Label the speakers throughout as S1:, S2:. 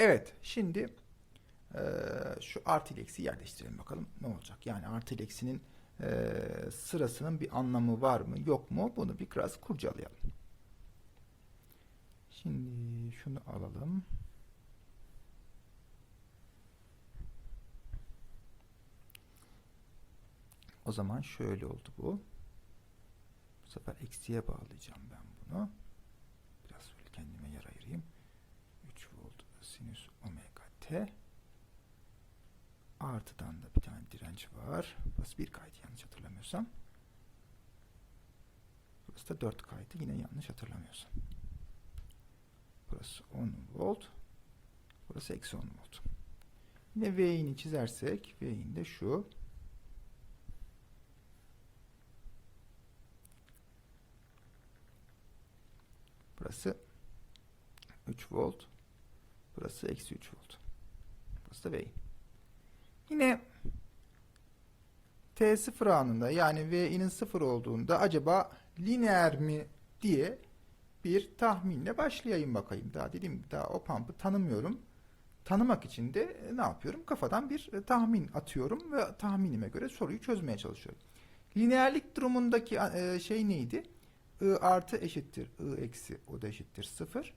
S1: Evet, şimdi eee, şu artı ile eksi yerleştirelim bakalım ne olacak. Yani artı eksinin eee, sırasının bir anlamı var mı yok mu bunu bir biraz kurcalayalım. Şimdi şunu alalım. O zaman şöyle oldu bu. Bu sefer eksiye bağlayacağım ben bunu. Biraz şöyle kendime yer ayırayım. 3 volt sinüs t. Artıdan da bir tane direnç var. Burası 1 kaydı yanlış hatırlamıyorsam. Burası da 4 kaydı yine yanlış hatırlamıyorsam. Burası 10 volt. Burası eksi 10 volt. Yine V'ini çizersek V'in de şu. Burası 3 volt. Burası eksi 3 volt. Da V. Yine T0 anında yani V'nin 0 olduğunda acaba lineer mi diye bir tahminle başlayayım bakayım. Daha dediğim gibi daha o pump'ı tanımıyorum. Tanımak için de e, ne yapıyorum? Kafadan bir e, tahmin atıyorum ve tahminime göre soruyu çözmeye çalışıyorum. Lineerlik durumundaki e, şey neydi? I artı eşittir I eksi o da eşittir 0.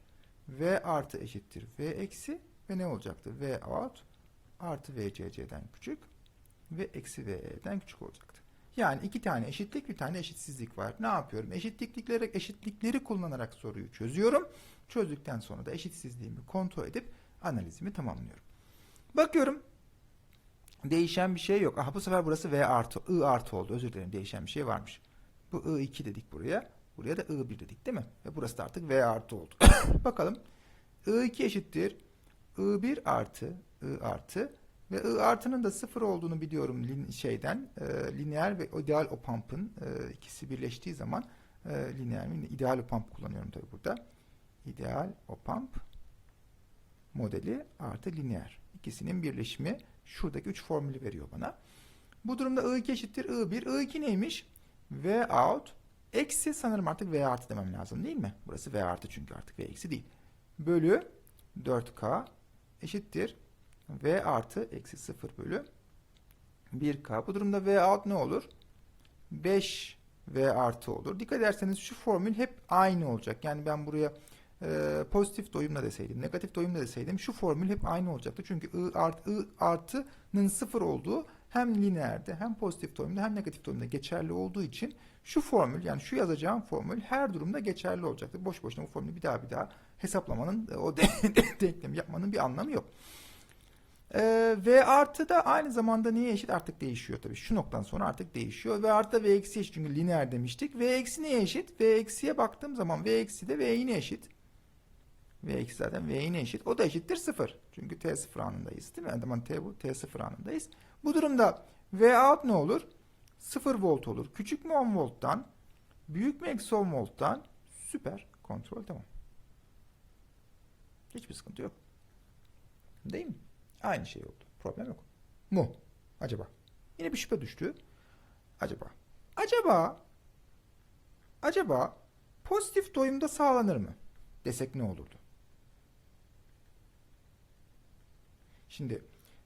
S1: V artı eşittir V eksi ve ne olacaktı? V out artı VCC'den küçük ve eksi VE'den küçük olacaktı. Yani iki tane eşitlik bir tane eşitsizlik var. Ne yapıyorum? Eşitlikleri, eşitlikleri kullanarak soruyu çözüyorum. Çözdükten sonra da eşitsizliğimi kontrol edip analizimi tamamlıyorum. Bakıyorum değişen bir şey yok. Aha bu sefer burası V artı, I artı oldu. Özür dilerim değişen bir şey varmış. Bu I2 dedik buraya. Buraya da I1 dedik değil mi? Ve burası da artık V artı oldu. Bakalım. I2 eşittir. I1 artı I artı ve I artının da sıfır olduğunu biliyorum lin, şeyden. E, lineer ve ideal opampın e, ikisi birleştiği zaman e, lineer mi? ideal opamp kullanıyorum tabii burada. İdeal opamp modeli artı lineer. İkisinin birleşimi şuradaki üç formülü veriyor bana. Bu durumda I2 eşittir I1. I2 neymiş? V out eksi sanırım artık V artı demem lazım değil mi? Burası V artı çünkü artık V eksi değil. Bölü 4K eşittir V artı eksi 0 bölü 1K. Bu durumda V out ne olur? 5 V artı olur. Dikkat ederseniz şu formül hep aynı olacak. Yani ben buraya e, pozitif doyumla deseydim, negatif doyumla deseydim şu formül hep aynı olacaktı. Çünkü I, art, I artının 0 olduğu hem lineerde hem pozitif doyumda hem negatif doyumda geçerli olduğu için şu formül yani şu yazacağım formül her durumda geçerli olacaktır. Boş boşuna bu formülü bir daha bir daha hesaplamanın o denklemi yapmanın bir anlamı yok. Ee, v artı da aynı zamanda neye eşit artık değişiyor tabii. Şu noktadan sonra artık değişiyor. V artı da V eksi eşit çünkü lineer demiştik. V eksi neye eşit? V eksiye baktığım zaman V eksi de V yine eşit. V eksi zaten V yine eşit. O da eşittir 0. Çünkü T sıfır anındayız değil mi? Yani T bu T sıfır anındayız. Bu durumda V out ne olur? 0 volt olur. Küçük mü 10 volttan? Büyük mü eksi 10 volttan? Süper. Kontrol tamam. Hiçbir sıkıntı yok. Değil mi? Aynı şey oldu. Problem yok. Mu? Acaba? Yine bir şüphe düştü. Acaba? Acaba? Acaba pozitif doyumda sağlanır mı? Desek ne olurdu? Şimdi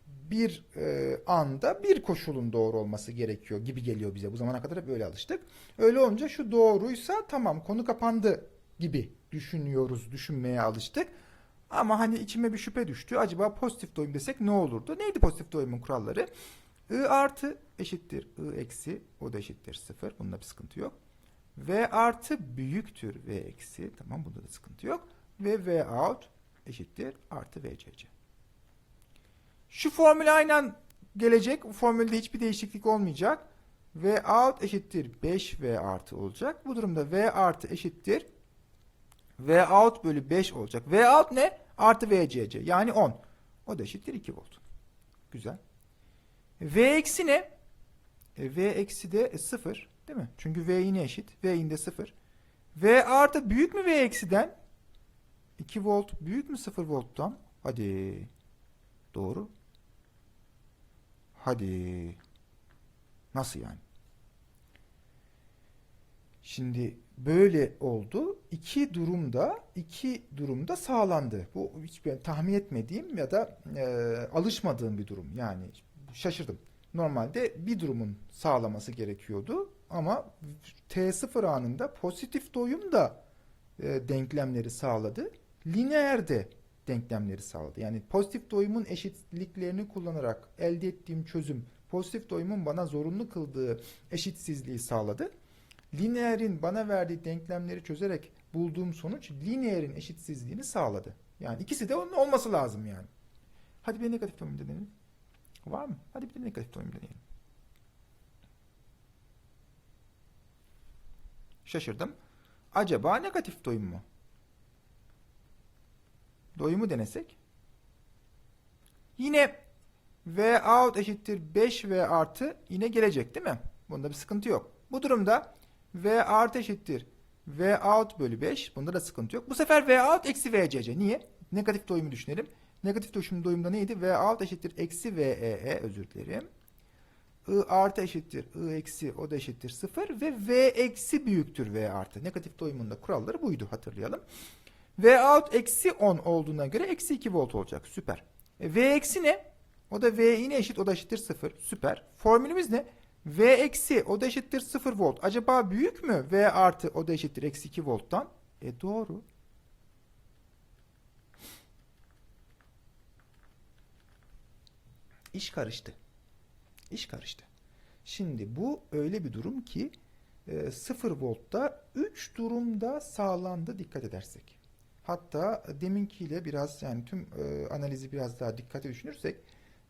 S1: bir e, anda bir koşulun doğru olması gerekiyor gibi geliyor bize. Bu zamana kadar hep öyle alıştık. Öyle olunca şu doğruysa tamam konu kapandı gibi düşünüyoruz, düşünmeye alıştık. Ama hani içime bir şüphe düştü. Acaba pozitif doyum desek ne olurdu? Neydi pozitif doyumun kuralları? I artı eşittir I eksi o da eşittir 0. Bunda bir sıkıntı yok. V artı büyüktür V eksi. Tamam bunda da sıkıntı yok. Ve V out eşittir artı VCC. Şu formül aynen gelecek. Bu formülde hiçbir değişiklik olmayacak. V out eşittir 5V artı olacak. Bu durumda V artı eşittir V out bölü 5 olacak. V out ne? Artı VCC. Yani 10. O da eşittir 2 volt. Güzel. V eksi ne? E, v eksi de 0. Değil mi? Çünkü V yine eşit. V yine 0. V artı büyük mü V eksiden? 2 volt büyük mü 0 volttan? Hadi. Doğru. Hadi. Nasıl yani? Şimdi böyle oldu. İki durumda iki durumda sağlandı. Bu hiç tahmin etmediğim ya da e, alışmadığım bir durum. Yani şaşırdım. Normalde bir durumun sağlaması gerekiyordu ama T0 anında pozitif doyum da e, denklemleri sağladı. Lineer de denklemleri sağladı. Yani pozitif doyumun eşitliklerini kullanarak elde ettiğim çözüm pozitif doyumun bana zorunlu kıldığı eşitsizliği sağladı. Lineerin bana verdiği denklemleri çözerek bulduğum sonuç lineerin eşitsizliğini sağladı. Yani ikisi de onun olması lazım yani. Hadi bir negatif doyum deneyelim. Var mı? Hadi bir negatif doyum deneyelim. Şaşırdım. Acaba negatif doyum mu? Doyumu denesek. Yine V out eşittir 5V artı yine gelecek değil mi? Bunda bir sıkıntı yok. Bu durumda V artı eşittir V out bölü 5. Bunda da sıkıntı yok. Bu sefer V out eksi VCC. Niye? Negatif doyumu düşünelim. Negatif doyum doyumda neydi? V out eşittir eksi VEE özür dilerim. I artı eşittir I eksi o da eşittir 0 ve V eksi büyüktür V artı. Negatif doyumunda kuralları buydu hatırlayalım. V out eksi 10 olduğuna göre eksi 2 volt olacak. Süper. E, v eksi ne? O da V eşit o da eşittir 0. Süper. Formülümüz ne? V eksi o da eşittir 0 volt. Acaba büyük mü? V artı o da eşittir eksi 2 volttan. E doğru. İş karıştı. İş karıştı. Şimdi bu öyle bir durum ki e, 0 voltta 3 durumda sağlandı dikkat edersek. Hatta deminkiyle biraz yani tüm e, analizi biraz daha dikkate düşünürsek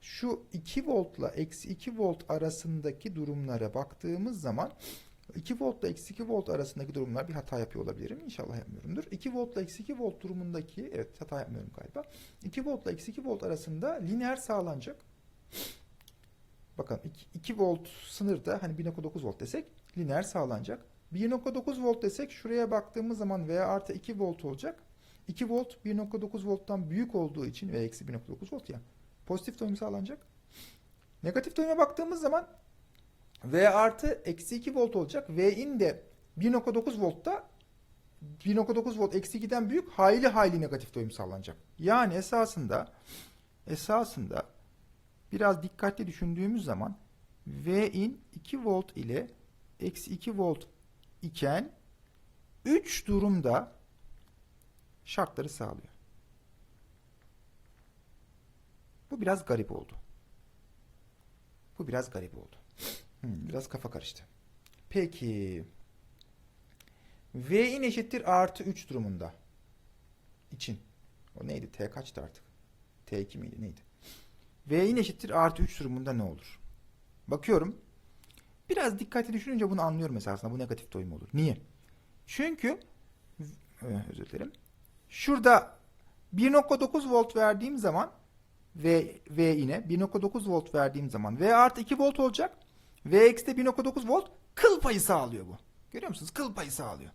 S1: şu 2 voltla eksi 2 volt arasındaki durumlara baktığımız zaman 2 voltla eksi 2 volt arasındaki durumlar bir hata yapıyor olabilirim. İnşallah yapmıyorumdur. 2 voltla eksi 2 volt durumundaki evet hata yapmıyorum galiba. 2 voltla eksi 2 volt arasında lineer sağlanacak. Bakın 2, 2 volt sınırda hani 1.9 volt desek lineer sağlanacak. 1.9 volt desek şuraya baktığımız zaman V artı 2 volt olacak. 2 volt 1.9 volttan büyük olduğu için ve eksi 1.9 volt ya pozitif doyum sağlanacak. Negatif doyuma baktığımız zaman V artı eksi 2 volt olacak. V in de 1.9 voltta 1.9 volt eksi 2'den büyük hayli hayli negatif doyum sağlanacak. Yani esasında esasında biraz dikkatli düşündüğümüz zaman V in 2 volt ile eksi 2 volt iken 3 durumda şartları sağlıyor. Bu biraz garip oldu. Bu biraz garip oldu. Hmm, biraz kafa karıştı. Peki. V in eşittir artı 3 durumunda. için. O neydi? T kaçtı artık? T2 miydi? Neydi? V in eşittir artı 3 durumunda ne olur? Bakıyorum. Biraz dikkatli düşününce bunu anlıyorum esasında. Bu negatif doyum olur. Niye? Çünkü özür dilerim. Şurada 1.9 volt verdiğim zaman V, V yine 1.9 volt verdiğim zaman V artı 2 volt olacak. V eksi de 1.9 volt kıl payı sağlıyor bu. Görüyor musunuz? Kıl payı sağlıyor.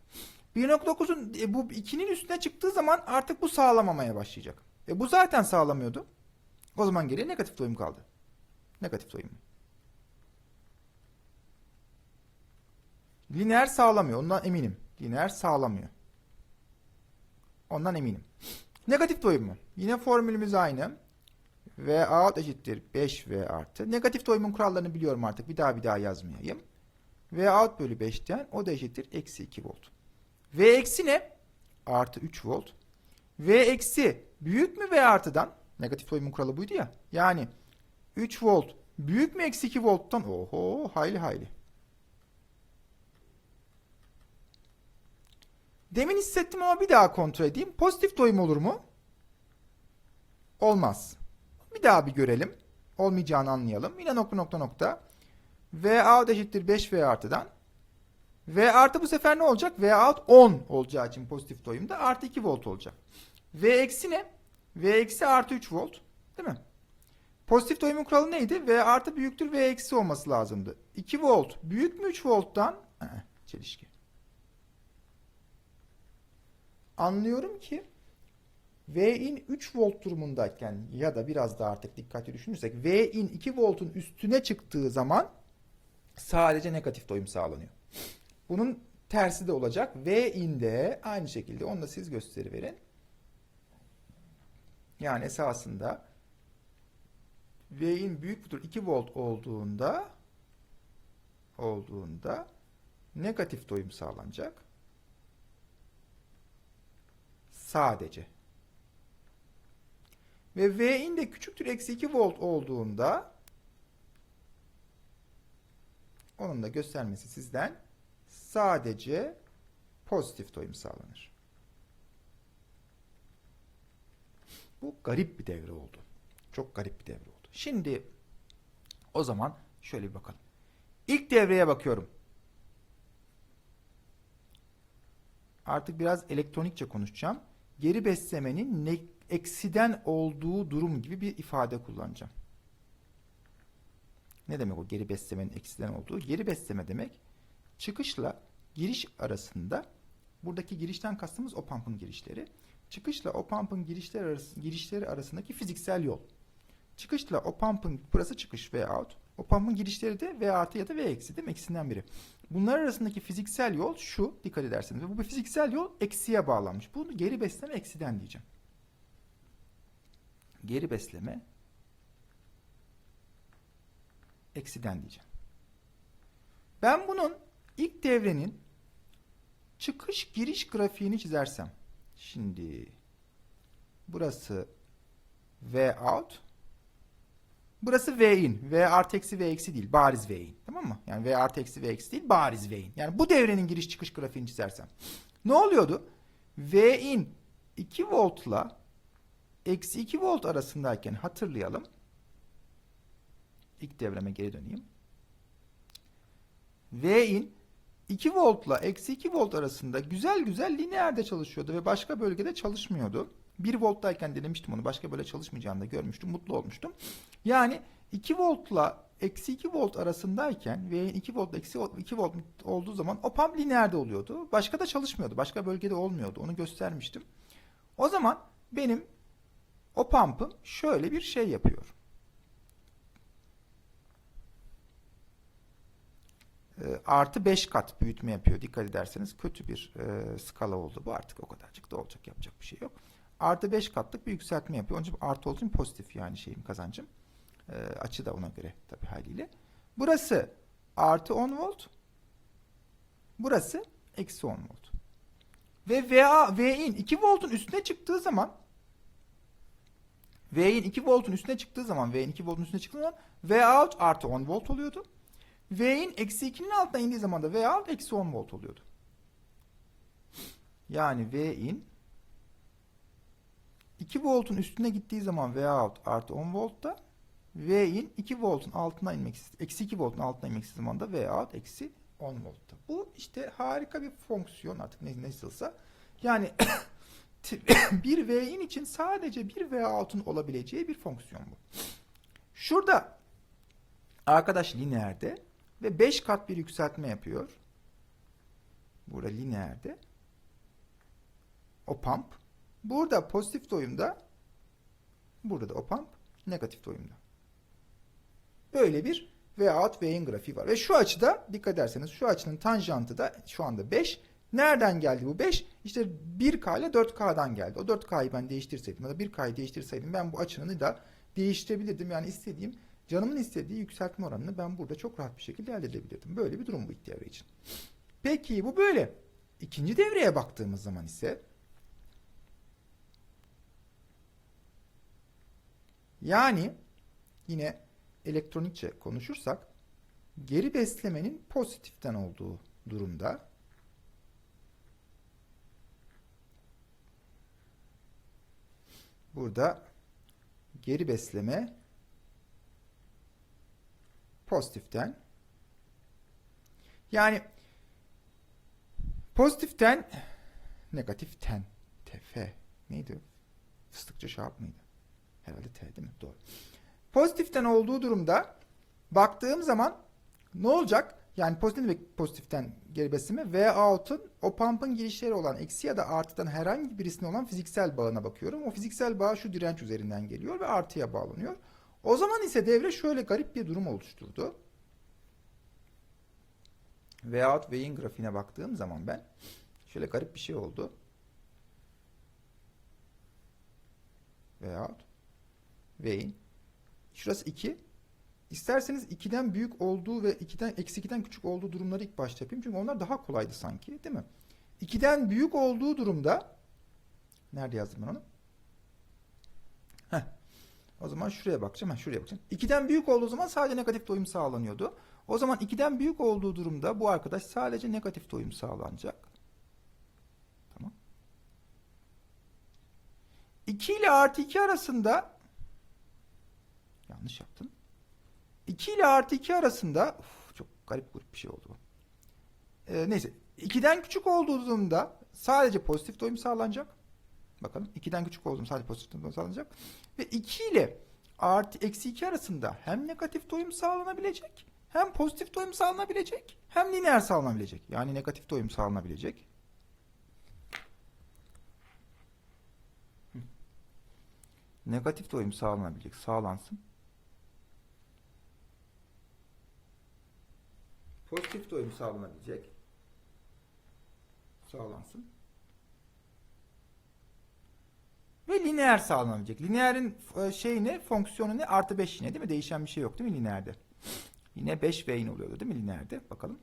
S1: 1.9'un e, bu 2'nin üstüne çıktığı zaman artık bu sağlamamaya başlayacak. E bu zaten sağlamıyordu. O zaman geriye negatif doyum kaldı. Negatif doyum. Lineer sağlamıyor. Ondan eminim. Lineer sağlamıyor. Ondan eminim. Negatif doyum mu? Yine formülümüz aynı. V out eşittir 5V artı. Negatif doyumun kurallarını biliyorum artık. Bir daha bir daha yazmayayım. V out bölü 5'ten o da eşittir eksi 2 volt. V eksi ne? Artı 3 volt. V eksi büyük mü V artıdan? Negatif doyumun kuralı buydu ya. Yani 3 volt büyük mü eksi 2 volttan? Oho hayli hayli. Demin hissettim ama bir daha kontrol edeyim. Pozitif doyum olur mu? Olmaz. Bir daha bir görelim. Olmayacağını anlayalım. Yine nokta nokta nokta. V out eşittir 5V artıdan. V artı bu sefer ne olacak? V out 10 olacağı için pozitif doyumda artı 2 volt olacak. V eksi ne? V eksi artı 3 volt. Değil mi? Pozitif doyumun kuralı neydi? V artı büyüktür V eksi olması lazımdı. 2 volt büyük mü 3 volttan? Ee, çelişki. Anlıyorum ki V in 3 volt durumundayken ya da biraz daha artık dikkatli düşünürsek V in 2 voltun üstüne çıktığı zaman sadece negatif doyum sağlanıyor. Bunun tersi de olacak. V in de aynı şekilde onu da siz gösteriverin. Yani esasında V in büyük budur 2 volt olduğunda olduğunda negatif doyum sağlanacak. Sadece. Ve V in de küçüktür eksi 2 volt olduğunda onun da göstermesi sizden sadece pozitif doyum sağlanır. Bu garip bir devre oldu. Çok garip bir devre oldu. Şimdi o zaman şöyle bir bakalım. İlk devreye bakıyorum. Artık biraz elektronikçe konuşacağım. Geri beslemenin ne, eksiden olduğu durum gibi bir ifade kullanacağım. Ne demek o geri beslemenin eksiden olduğu? Geri besleme demek çıkışla giriş arasında buradaki girişten kastımız o pump'ın girişleri. Çıkışla o pump'ın girişleri, arası, girişleri arasındaki fiziksel yol. Çıkışla o pump'ın burası çıkış V out. O pump'ın girişleri de V artı ya da V eksi değil mi? Eksisinden biri. Bunlar arasındaki fiziksel yol şu. Dikkat ederseniz. Bu fiziksel yol eksiye bağlanmış. Bunu geri besleme eksiden diyeceğim. Geri besleme eksiden diyeceğim. Ben bunun ilk devrenin çıkış giriş grafiğini çizersem. Şimdi burası V out. Burası V in. V artı eksi V eksi değil. Bariz V in. Tamam mı? Yani V artı eksi V eksi değil. Bariz V in. Yani bu devrenin giriş çıkış grafiğini çizersem. Ne oluyordu? V in 2 voltla eksi 2 volt arasındayken hatırlayalım. İlk devreme geri döneyim. V in 2 voltla eksi 2 volt arasında güzel güzel lineerde çalışıyordu ve başka bölgede çalışmıyordu. 1 volttayken denemiştim onu. Başka böyle çalışmayacağını da görmüştüm. Mutlu olmuştum. Yani 2 voltla eksi 2 volt arasındayken ve 2 volt eksi 2 volt olduğu zaman o pump lineerde oluyordu. Başka da çalışmıyordu. Başka bölgede olmuyordu. Onu göstermiştim. O zaman benim o pump'ım şöyle bir şey yapıyor. E, artı 5 kat büyütme yapıyor. Dikkat ederseniz kötü bir e, skala oldu. Bu artık o kadarcık da olacak. Yapacak bir şey yok. Artı 5 katlık bir yükseltme yapıyor. Onun için artı olduğu için pozitif yani şeyim kazancım. E, açı da ona göre tabii haliyle. Burası artı 10 volt. Burası eksi 10 volt. Ve VA, V'in 2 voltun üstüne çıktığı zaman V'in 2 voltun üstüne çıktığı zaman V'in 2 voltun üstüne çıktığı zaman V out artı 10 volt oluyordu. V'in eksi 2'nin altına indiği zaman da V out eksi 10 volt oluyordu. Yani V'in 2 voltun üstüne gittiği zaman V out artı 10 voltta V'in 2 voltun altına inmek eksi 2 voltun altına inmek istediği zaman da V out eksi 10 voltta. Bu işte harika bir fonksiyon artık ne, nasılsa. Yani bir V'in için sadece bir V out'un olabileceği bir fonksiyon bu. Şurada arkadaş lineerde ve 5 kat bir yükseltme yapıyor. Burada lineerde. O pump. Burada pozitif doyumda. Burada da o pump negatif doyumda. Böyle bir V out V in grafiği var. Ve şu açıda dikkat ederseniz şu açının tanjantı da şu anda 5. Nereden geldi bu 5? İşte 1K ile 4K'dan geldi. O 4K'yı ben değiştirseydim ya da 1K'yı değiştirseydim ben bu açının da değiştirebilirdim. Yani istediğim canımın istediği yükseltme oranını ben burada çok rahat bir şekilde elde edebilirdim. Böyle bir durum bu ilk devre için. Peki bu böyle. İkinci devreye baktığımız zaman ise yani yine elektronikçe konuşursak geri beslemenin pozitiften olduğu durumda burada geri besleme pozitiften yani pozitiften negatiften tf neydi? Fıstıkçı şahap mıydı? Herhalde T değil mi? Doğru. Pozitiften olduğu durumda baktığım zaman ne olacak? Yani pozitif demek pozitiften geri besleme. V out'un o pump'ın girişleri olan eksi ya da artıdan herhangi birisine olan fiziksel bağına bakıyorum. O fiziksel bağ şu direnç üzerinden geliyor ve artıya bağlanıyor. O zaman ise devre şöyle garip bir durum oluşturdu. Veyahut V'in grafiğine baktığım zaman ben şöyle garip bir şey oldu. Veyahut V'in şurası 2. İsterseniz 2'den büyük olduğu ve 2'den eksi 2'den küçük olduğu durumları ilk başta yapayım. Çünkü onlar daha kolaydı sanki değil mi? 2'den büyük olduğu durumda nerede yazdım ben onu? Heh. O zaman şuraya bakacağım. Ha, şuraya bakacağım. 2'den büyük olduğu zaman sadece negatif doyum sağlanıyordu. O zaman 2'den büyük olduğu durumda bu arkadaş sadece negatif doyum sağlanacak. Tamam. 2 ile artı 2 arasında yanlış yaptım. 2 ile artı 2 arasında Uf, çok garip grup bir şey oldu bu. Ee, neyse. 2'den küçük olduğu durumda sadece pozitif doyum sağlanacak. Bakalım 2'den küçük olduğum sadece pozitif doyum sağlanacak. Ve 2 ile artı eksi 2 arasında hem negatif doyum sağlanabilecek hem pozitif doyum sağlanabilecek hem lineer sağlanabilecek. Yani negatif doyum sağlanabilecek. Negatif doyum sağlanabilecek. Sağlansın. Pozitif doyum sağlanabilecek. Sağlansın. Ve lineer sağlanabilecek. Lineerin şey ne? Fonksiyonu ne? Artı 5 yine değil mi? Değişen bir şey yok değil mi lineerde? Yine 5 V'in oluyordu değil mi lineerde? Bakalım.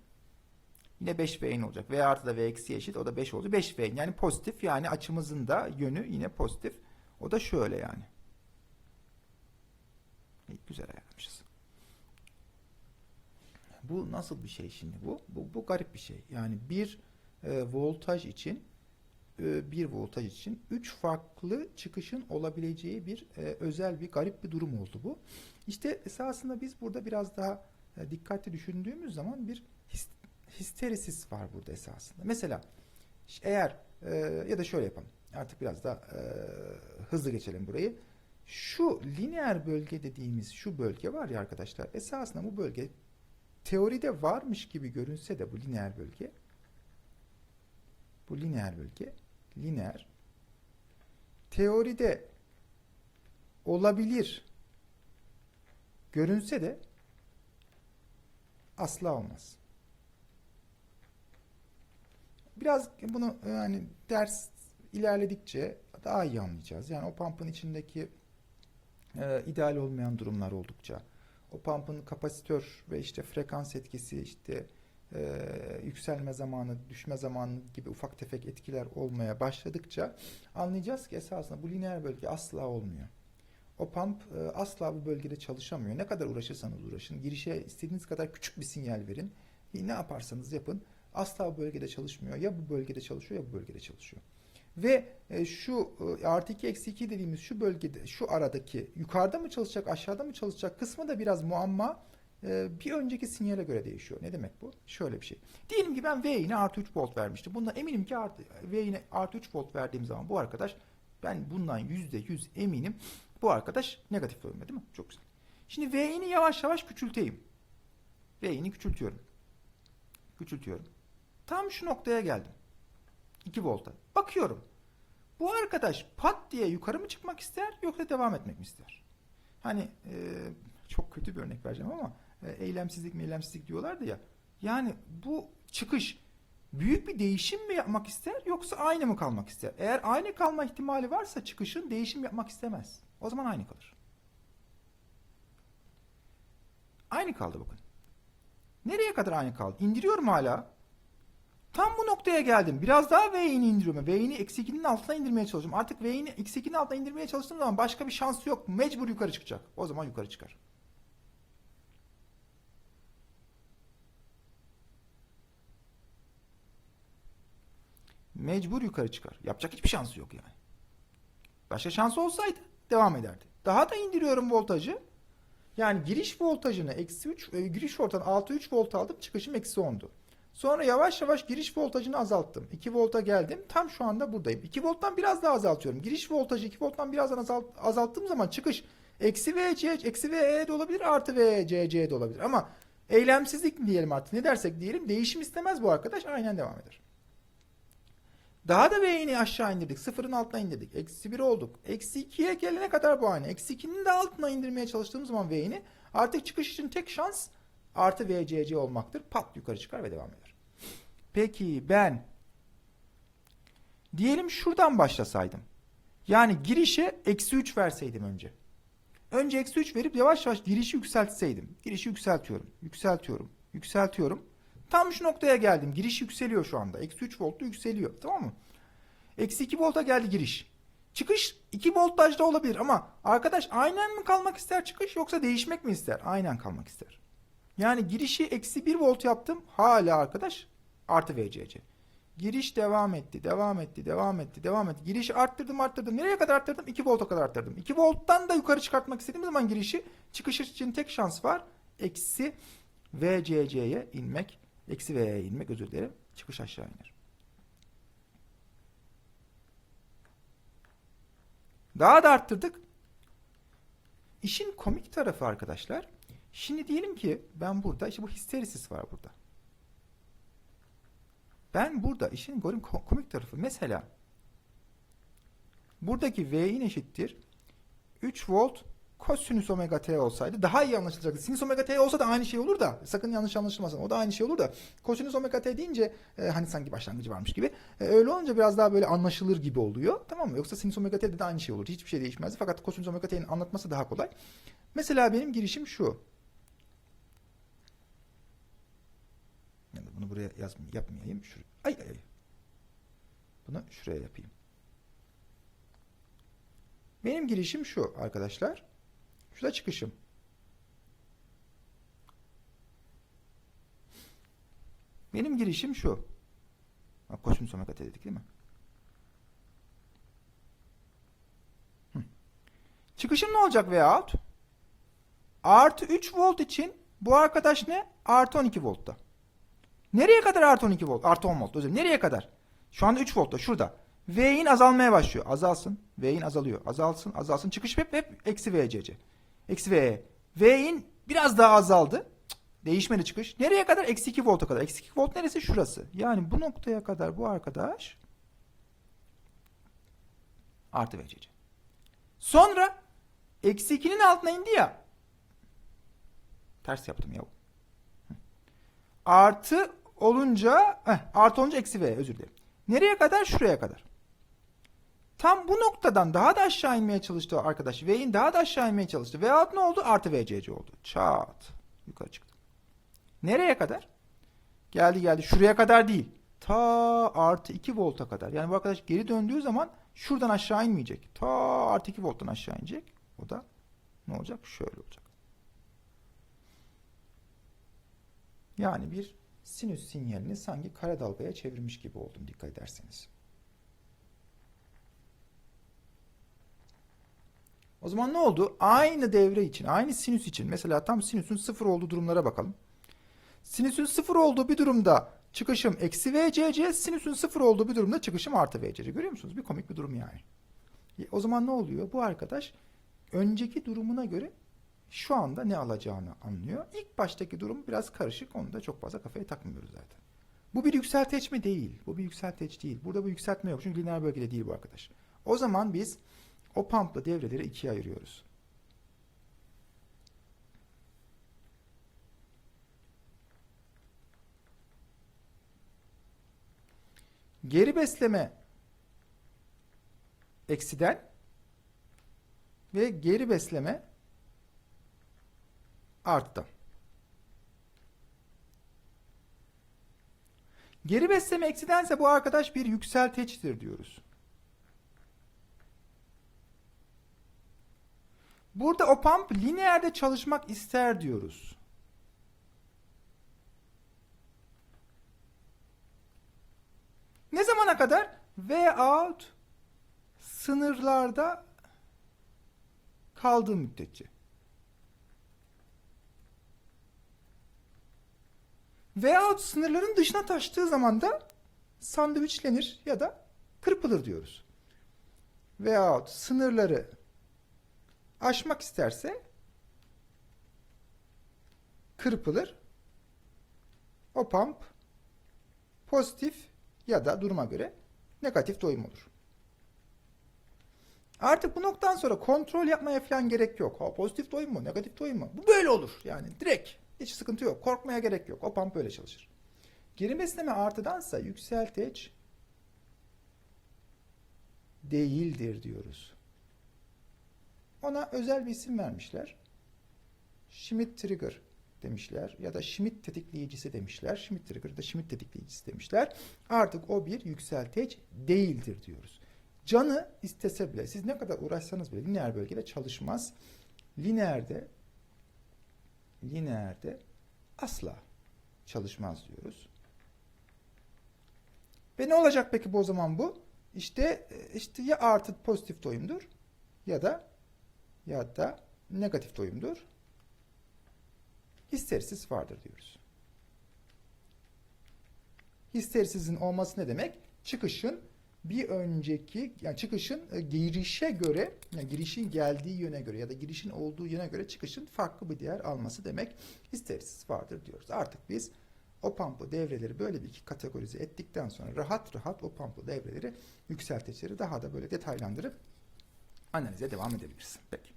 S1: Yine 5 V'in olacak. V artı da V eksi eşit. O da 5 oldu. 5 V'in yani pozitif yani açımızın da yönü yine pozitif. O da şöyle yani. Güzel ayarlamışız. Bu nasıl bir şey şimdi bu? Bu, bu garip bir şey. Yani bir e, voltaj için e, bir voltaj için 3 farklı çıkışın olabileceği bir e, özel bir garip bir durum oldu bu. İşte esasında biz burada biraz daha e, dikkatli düşündüğümüz zaman bir his, var burada esasında. Mesela eğer e, ya da şöyle yapalım. Artık biraz da e, hızlı geçelim burayı. Şu lineer bölge dediğimiz şu bölge var ya arkadaşlar. Esasında bu bölge teoride varmış gibi görünse de bu lineer bölge bu lineer bölge lineer teoride olabilir görünse de asla olmaz. Biraz bunu yani ders ilerledikçe daha iyi anlayacağız. Yani o pump'ın içindeki e, ideal olmayan durumlar oldukça o pump'ın kapasitör ve işte frekans etkisi işte e, yükselme zamanı, düşme zamanı gibi ufak tefek etkiler olmaya başladıkça anlayacağız ki esasında bu lineer bölge asla olmuyor. O pump e, asla bu bölgede çalışamıyor. Ne kadar uğraşırsanız uğraşın, girişe istediğiniz kadar küçük bir sinyal verin. Ne yaparsanız yapın asla bu bölgede çalışmıyor. Ya bu bölgede çalışıyor ya bu bölgede çalışıyor. Ve e, şu e, artı 2 eksi 2 dediğimiz şu bölgede şu aradaki yukarıda mı çalışacak aşağıda mı çalışacak kısmı da biraz muamma e, bir önceki sinyale göre değişiyor. Ne demek bu? Şöyle bir şey. Diyelim ki ben V yine artı 3 volt vermiştim. Bundan eminim ki artı, V yine artı 3 volt verdiğim zaman bu arkadaş ben bundan yüzde yüz eminim bu arkadaş negatif bölme değil mi? Çok güzel. Şimdi V'ini yavaş yavaş küçülteyim. V'ini küçültüyorum. Küçültüyorum. Tam şu noktaya geldim. 2 volta. Bakıyorum. Bu arkadaş pat diye yukarı mı çıkmak ister yoksa devam etmek mi ister? Hani e, çok kötü bir örnek vereceğim ama e, eylemsizlik mi eylemsizlik diyorlardı ya. Yani bu çıkış büyük bir değişim mi yapmak ister yoksa aynı mı kalmak ister? Eğer aynı kalma ihtimali varsa çıkışın değişim yapmak istemez. O zaman aynı kalır. Aynı kaldı bakın. Nereye kadar aynı kaldı? İndiriyorum hala. Tam bu noktaya geldim. Biraz daha V'ini indiriyorum. V'ini eksi 2'nin altına indirmeye çalışıyorum. Artık V'ini eksi 2'nin altına indirmeye çalıştığım zaman başka bir şansı yok. Mecbur yukarı çıkacak. O zaman yukarı çıkar. Mecbur yukarı çıkar. Yapacak hiçbir şansı yok yani. Başka şansı olsaydı devam ederdi. Daha da indiriyorum voltajı. Yani giriş voltajını eksi 3, e, giriş voltajını 6-3 volt aldım. Çıkışım eksi 10'du. Sonra yavaş yavaş giriş voltajını azalttım. 2 volta geldim. Tam şu anda buradayım. 2 volttan biraz daha azaltıyorum. Giriş voltajı 2 volttan birazdan azalt, azalttığım zaman çıkış eksi VC, eksi VE de olabilir, artı VCC de olabilir. Ama eylemsizlik mi diyelim artık ne dersek diyelim değişim istemez bu arkadaş. Aynen devam eder. Daha da V'ini aşağı indirdik. Sıfırın altına indirdik. Eksi 1 olduk. Eksi 2'ye gelene kadar bu aynı. Eksi 2'nin de altına indirmeye çalıştığım zaman V'ini artık çıkış için tek şans artı VCC olmaktır. Pat yukarı çıkar ve devam eder. Peki ben diyelim şuradan başlasaydım. Yani girişe eksi 3 verseydim önce. Önce eksi 3 verip yavaş yavaş girişi yükseltseydim. Girişi yükseltiyorum, yükseltiyorum, yükseltiyorum. Tam şu noktaya geldim. Giriş yükseliyor şu anda. Eksi 3 voltlu yükseliyor. Tamam mı? Eksi 2 volta geldi giriş. Çıkış 2 voltajda olabilir ama arkadaş aynen mi kalmak ister çıkış yoksa değişmek mi ister? Aynen kalmak ister. Yani girişi eksi 1 volt yaptım. Hala arkadaş artı VCC. Giriş devam etti, devam etti, devam etti, devam etti. Girişi arttırdım, arttırdım. Nereye kadar arttırdım? 2 volta kadar arttırdım. 2 volttan da yukarı çıkartmak istediğim zaman girişi çıkış için tek şans var. Eksi VCC'ye inmek. Eksi V'ye inmek özür dilerim. Çıkış aşağı iner. Daha da arttırdık. İşin komik tarafı arkadaşlar. Şimdi diyelim ki ben burada işte bu histerisis var burada. Ben burada işin ko- komik tarafı mesela buradaki V'in eşittir 3 volt kosinüs omega t olsaydı daha iyi anlaşılacaktı. Sinüs omega t olsa da aynı şey olur da sakın yanlış anlaşılmasın. O da aynı şey olur da kosinüs omega t deyince e, hani sanki başlangıcı varmış gibi. E, öyle olunca biraz daha böyle anlaşılır gibi oluyor. Tamam mı? Yoksa sinüs omega t de aynı şey olur. Hiçbir şey değişmez. Fakat kosinüs omega t'nin anlatması daha kolay. Mesela benim girişim şu. Yani bunu buraya yaz yapmayayım. Şur ay ay ay. Bunu şuraya yapayım. Benim girişim şu arkadaşlar. Şurada çıkışım. Benim girişim şu. Omega t dedik değil mi? Hı. Çıkışım ne olacak veyahut? Artı 3 volt için bu arkadaş ne? Artı 12 voltta. Nereye kadar artı 12 volt? Artı 10 volt. Özür. Nereye kadar? Şu anda 3 voltta. Şurada. V'in azalmaya başlıyor. Azalsın. V'in azalıyor. Azalsın. Azalsın. Çıkış hep hep eksi VCC. Eksi V. V'in biraz daha azaldı. Cık, Değişmedi çıkış. Nereye kadar? Eksi 2 volta kadar. Eksi 2 volt neresi? Şurası. Yani bu noktaya kadar bu arkadaş artı VCC. Sonra eksi 2'nin altına indi ya. Ters yaptım ya. Artı olunca heh, artı olunca eksi V özür dilerim. Nereye kadar? Şuraya kadar. Tam bu noktadan daha da aşağı inmeye çalıştı arkadaş. V'in daha da aşağı inmeye çalıştı. V alt ne oldu? Artı VCC oldu. Çat. Yukarı çıktı. Nereye kadar? Geldi geldi. Şuraya kadar değil. Ta artı 2 volta kadar. Yani bu arkadaş geri döndüğü zaman şuradan aşağı inmeyecek. Ta artı 2 volttan aşağı inecek. O da ne olacak? Şöyle olacak. Yani bir sinüs sinyalini sanki kara dalgaya çevirmiş gibi oldum dikkat ederseniz. O zaman ne oldu? Aynı devre için, aynı sinüs için mesela tam sinüsün sıfır olduğu durumlara bakalım. Sinüsün sıfır olduğu bir durumda çıkışım eksi VCC, sinüsün sıfır olduğu bir durumda çıkışım artı VCC. Görüyor musunuz? Bir komik bir durum yani. E, O zaman ne oluyor? Bu arkadaş önceki durumuna göre şu anda ne alacağını anlıyor. İlk baştaki durum biraz karışık. Onu da çok fazla kafaya takmıyoruz zaten. Bu bir yükselteç mi? Değil. Bu bir yükselteç değil. Burada bu yükseltme yok. Çünkü lineer bölgede değil bu arkadaş. O zaman biz o pumplı devreleri ikiye ayırıyoruz. Geri besleme eksiden ve geri besleme arttı. Geri besleme eksidense bu arkadaş bir yükselteçtir diyoruz. Burada o pump lineerde çalışmak ister diyoruz. Ne zamana kadar? Veyahut sınırlarda kaldığı müddetçe. Veyahut sınırların dışına taştığı zaman da sandviçlenir ya da kırpılır diyoruz. Veyahut sınırları aşmak isterse kırpılır. O pump pozitif ya da duruma göre negatif doyum olur. Artık bu noktadan sonra kontrol yapmaya falan gerek yok. Ha, pozitif doyum mu, negatif doyum mu? Bu böyle olur. Yani direkt hiç sıkıntı yok. Korkmaya gerek yok. O pump böyle çalışır. Geri besleme artıdansa yükselteç değildir diyoruz. Ona özel bir isim vermişler. Schmidt trigger demişler ya da Schmidt tetikleyicisi demişler. Schmidt trigger da Schmidt tetikleyicisi demişler. Artık o bir yükselteç değildir diyoruz. Canı istese bile siz ne kadar uğraşsanız bile lineer bölgede çalışmaz. Lineerde lineerde asla çalışmaz diyoruz. Ve ne olacak peki bu o zaman bu? İşte işte ya artı pozitif doyumdur ya da ya da negatif doyumdur. Histerisiz vardır diyoruz. Histerisizin olması ne demek? Çıkışın bir önceki yani çıkışın e, girişe göre yani girişin geldiği yöne göre ya da girişin olduğu yöne göre çıkışın farklı bir değer alması demek histerisiz vardır diyoruz. Artık biz o pampu devreleri böyle bir iki kategorize ettikten sonra rahat rahat o pampu devreleri yükselteçleri daha da böyle detaylandırıp analize devam edebiliriz. Peki.